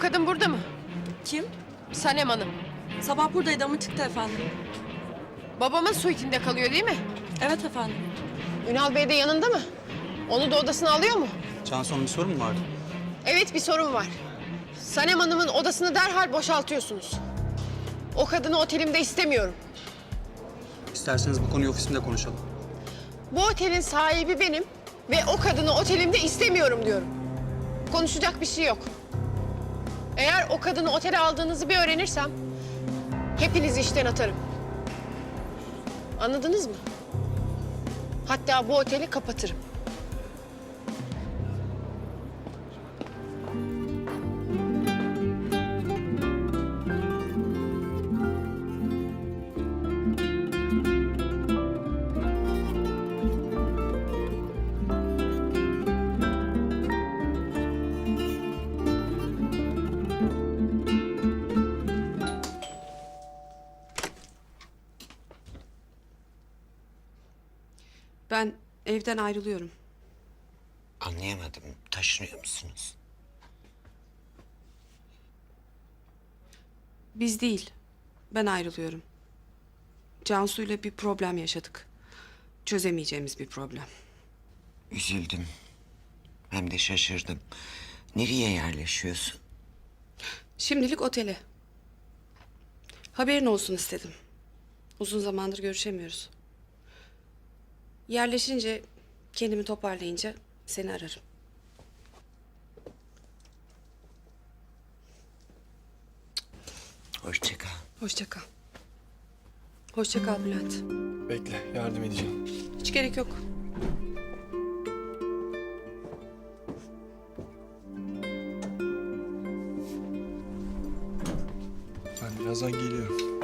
kadın burada mı? Kim? Sanem Hanım. Sabah buradaydı ama çıktı efendim. Babamın suitinde kalıyor değil mi? Evet efendim. Ünal Bey de yanında mı? Onu da odasına alıyor mu? Cansu'nun bir sorun mu vardı? Evet bir sorun var. Sanem Hanım'ın odasını derhal boşaltıyorsunuz. O kadını otelimde istemiyorum. İsterseniz bu konuyu ofisimde konuşalım. Bu otelin sahibi benim ve o kadını otelimde istemiyorum diyorum. Konuşacak bir şey yok. Eğer o kadını otele aldığınızı bir öğrenirsem hepinizi işten atarım. Anladınız mı? Hatta bu oteli kapatırım. Ben evden ayrılıyorum. Anlayamadım. Taşınıyor musunuz? Biz değil. Ben ayrılıyorum. Cansu ile bir problem yaşadık. Çözemeyeceğimiz bir problem. Üzüldüm. Hem de şaşırdım. Nereye yerleşiyorsun? Şimdilik otele. Haberin olsun istedim. Uzun zamandır görüşemiyoruz. Yerleşince, kendimi toparlayınca seni ararım. Hoşça kal. Hoşça kal. Hoşça kal Bülent. Bekle, yardım edeceğim. Hiç gerek yok. Ben birazdan geliyorum.